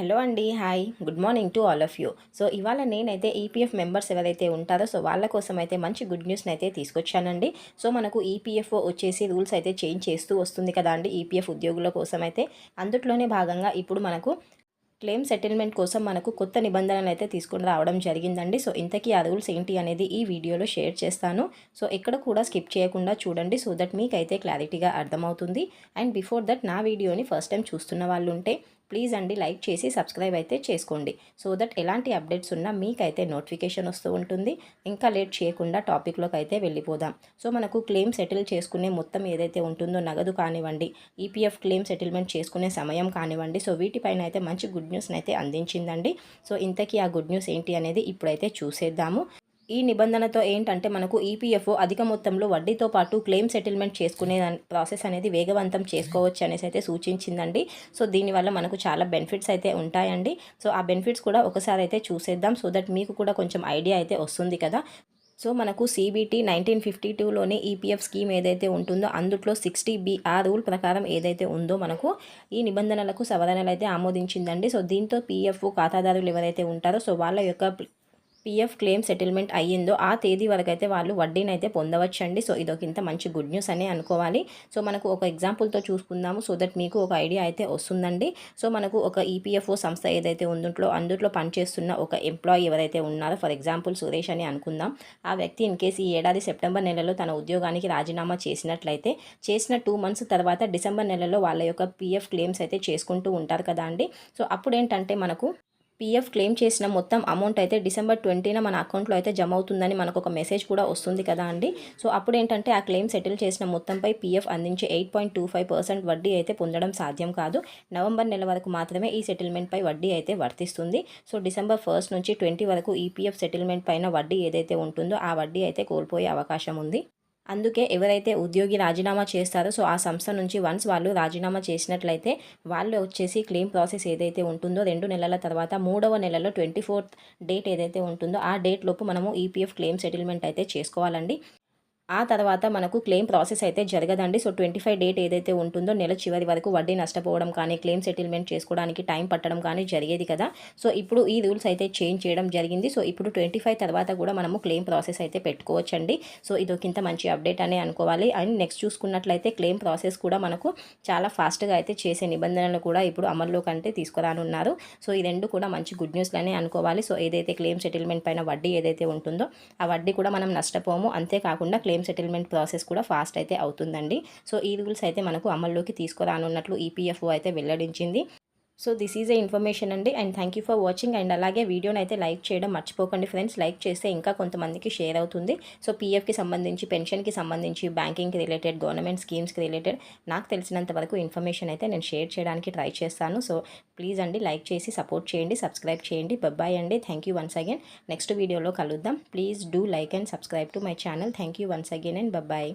Hello అండి hi. Good morning to all of you. So ఇవాళ నేనైతే ఈపీఎఫ్ మెంబర్స్ ఎవరైతే ఉంటారో సో వాళ్ళ కోసం అయితే మంచి గుడ్ న్యూస్ని అయితే తీసుకొచ్చానండి. సో మనకు ఈపీఎఫ్ వచ్చేసి రూల్స్ అయితే చేంజ్ చేస్తూ వస్తుంది కదా అండి ఈపీఎఫ్ ఉద్యోగుల కోసం అయితే. అందుట్లోనే భాగంగా ఇప్పుడు మనకు క్లెయిమ్ సెటిల్మెంట్ కోసం మనకు కొత్త నిబంధనలు అయితే తీసుకుని రావడం జరిగిందండి. సో ఇంతకీ ఆ రూల్స్ ఏంటి అనేది ఈ వీడియోలో షేర్ చేస్తాను. సో ఎక్కడ కూడా స్కిప్ చేయకుండా చూడండి సో దట్ మీకైతే క్లారిటీగా అర్థమవుతుంది. అండ్ బిఫోర్ దట్ నా వీడియోని ఫస్ట్ టైం చూస్తున్న వాళ్ళు ఉంటే ప్లీజ్ అండి లైక్ చేసి సబ్స్క్రైబ్ అయితే చేసుకోండి. సో దట్ ఎలాంటి అప్డేట్స్ ఉన్నా మీకైతే నోటిఫికేషన్ వస్తూ ఉంటుంది. ఇంకా లేట్ చేయకుండా టాపిక్లోకి అయితే వెళ్ళిపోదాం. సో మనకు క్లెయిమ్ సెటిల్ చేసుకునే మొత్తం ఏదైతే ఉంటుందో నగదు కానివ్వండి ఈపీఎఫ్ క్లెయిమ్ సెటిల్మెంట్ చేసుకునే సమయం కానివ్వండి సో వీటిపైన అయితే మంచి గుడ్ న్యూస్ని అయితే అందించిందండి. సో ఇంతకీ ఆ గుడ్ న్యూస్ ఏంటి అనేది ఇప్పుడైతే చూసేద్దాము. ఈ నిబంధనతో ఏంటంటే మనకు ఈపీఎఫ్ఓ అధిక మొత్తంలో వడ్డీతో పాటు క్లెయిమ్ సెటిల్మెంట్ చేసుకునే ప్రాసెస్ అనేది వేగవంతం చేసుకోవచ్చు అనేసి అయితే సూచించిందండి. సో దీనివల్ల మనకు చాలా బెనిఫిట్స్ అయితే ఉంటాయండి. సో ఆ బెనిఫిట్స్ కూడా ఒకసారి అయితే చూసేద్దాం. సో దట్ మీకు కూడా కొంచెం ఐడియా అయితే వస్తుంది కదా. సో మనకు సీబీటీ నైన్టీన్ ఫిఫ్టీ టూలోని ఈపీఎఫ్ స్కీమ్ ఏదైతే ఉంటుందో అందుట్లో సిక్స్టీ బి ఆ రూల్ ప్రకారం ఏదైతే ఉందో మనకు ఈ నిబంధనలకు సవరణలు అయితే ఆమోదించిందండి. సో దీంతో పీఎఫ్ ఖాతాదారులు ఎవరైతే ఉంటారో సో వాళ్ళ యొక్క పీఎఫ్ క్లెయిమ్ సెటిల్మెంట్ అయ్యిందో ఆ తేదీ వరకు అయితే వాళ్ళు వడ్డీని అయితే పొందవచ్చండి. సో ఇదొక ఇంత మంచి గుడ్ న్యూస్ అనే అనుకోవాలి. సో మనకు ఒక ఎగ్జాంపుల్తో చూసుకుందాము. సో దట్ మీకు ఒక ఐడియా అయితే వస్తుందండి. సో మనకు ఒక ఈపీఎఫ్ఓ సంస్థ ఏదైతే ఉందో అందుట్లో పనిచేస్తున్న ఒక ఎంప్లాయీ ఎవరైతే ఉన్నారో ఫర్ ఎగ్జాంపుల్ సురేష్ అని అనుకుందాం. ఆ వ్యక్తి ఇన్ కేసు ఈ ఏడాది సెప్టెంబర్ నెలలో తన ఉద్యోగానికి రాజీనామా చేసినట్లయితే చేసిన టూ మంత్స్ తర్వాత డిసెంబర్ నెలలో వాళ్ళ యొక్క పీఎఫ్ క్లెయిమ్స్ అయితే చేసుకుంటూ ఉంటారు కదా అండి. సో అప్పుడు ఏంటంటే మనకు పీఎఫ్ క్లెయిమ్ చేసిన మొత్తం అమౌంట్ అయితే డిసెంబర్ ట్వంటీన మన అకౌంట్లో అయితే జమ అవుతుందని మనకు ఒక మెసేజ్ కూడా వస్తుంది కదా అండి. సో అప్పుడు ఏంటంటే ఆ క్లెయిమ్ సెటిల్ చేసిన మొత్తంపై పీఎఫ్ అందించే eight point two five percent వడ్డీ అయితే పొందడం సాధ్యం కాదు. నవంబర్ నెల వరకు మాత్రమే ఈ సెటిల్మెంట్పై వడ్డీ అయితే వర్తిస్తుంది. సో డిసెంబర్ ఫస్ట్ నుంచి ట్వంటీ వరకు ఈపీఎఫ్ సెటిల్మెంట్ పైన వడ్డీ ఏదైతే ఉంటుందో ఆ వడ్డీ అయితే కోల్పోయే అవకాశం ఉంది. అందుకే ఎవరైతే ఉద్యోగి రాజీనామా చేస్తారో సో ఆ సంస్థ నుంచి వన్స్ వాళ్ళు రాజీనామా చేసినట్లయితే వాళ్ళు వచ్చేసి క్లెయిమ్ ప్రాసెస్ ఏదైతే ఉంటుందో రెండు నెలల తర్వాత మూడవ నెలలో ట్వంటీ ఫోర్త్ డేట్ ఏదైతే ఉంటుందో ఆ డేట్ లోపు మనము ఈపీఎఫ్ క్లెయిమ్ సెటిల్మెంట్ అయితే చేసుకోవాలండి. ఆ తర్వాత మనకు క్లెయిమ్ ప్రాసెస్ అయితే జరగదండి. సో ట్వంటీ ఫైవ్ డేట్ ఏదైతే ఉంటుందో నెల చివరి వరకు వడ్డీ నష్టపోవడం కానీ క్లెయిమ్ సెటిల్మెంట్ చేసుకోవడానికి టైం పట్టడం కానీ జరిగేది కదా. సో ఇప్పుడు ఈ రూల్స్ అయితే చేంజ్ చేయడం జరిగింది. సో ఇప్పుడు ట్వంటీ ఫైవ్ తర్వాత కూడా మనము క్లెయిమ్ ప్రాసెస్ అయితే పెట్టుకోవచ్చండి. సో ఇది ఒక మంచి అప్డేట్ అనే అనుకోవాలి. అండ్ నెక్స్ట్ చూసుకున్నట్లయితే క్లెయిమ్ ప్రాసెస్ కూడా మనకు చాలా ఫాస్ట్గా అయితే చేసే నిబంధనలు కూడా ఇప్పుడు అమల్లో కంటే తీసుకురానున్నారు. సో ఈ రెండు కూడా మంచి గుడ్ న్యూస్లనే అనుకోవాలి. సో ఏదైతే క్లెయిమ్ సెటిల్మెంట్ పైన వడ్డీ ఏదైతే ఉంటుందో ఆ వడ్డీ కూడా మనం నష్టపోము. అంతేకాకుండా క్లెయిమ్ క్లెయిమ్ సెటిల్మెంట్ ప్రాసెస్ కూడా ఫాస్ట్ అయితే అవుతుందండి. సో ఈ రూల్స్ అయితే మనకు అమల్లోకి తీసుకురానున్నట్లు ఈపీఎఫ్ఓ అయితే వెల్లడించింది. So this is a information అండి and thank you for watching and అలాగే వీడియోని అయితే లైక్ చేయడం మర్చిపోకండి ఫ్రెండ్స్. లైక్ చేస్తే ఇంకా కొంతమందికి షేర్ అవుతుంది. సో పీఎఫ్కి సంబంధించి పెన్షన్కి సంబంధించి బ్యాంకింగ్కి రిలేటెడ్ గవర్నమెంట్ స్కీమ్స్కి రిలేటెడ్ నాకు తెలిసినంత వరకు ఇన్ఫర్మేషన్ అయితే నేను షేర్ చేయడానికి ట్రై చేస్తాను. సో ప్లీజ్ అండి లైక్ చేసి సపోర్ట్ చేయండి సబ్స్క్రైబ్ చేయండి. బబ్బాయ్ అండి. Thank you once again. Next వీడియోలో కలుద్దాం. Please do like and subscribe to my channel. Thank you once again and bye bye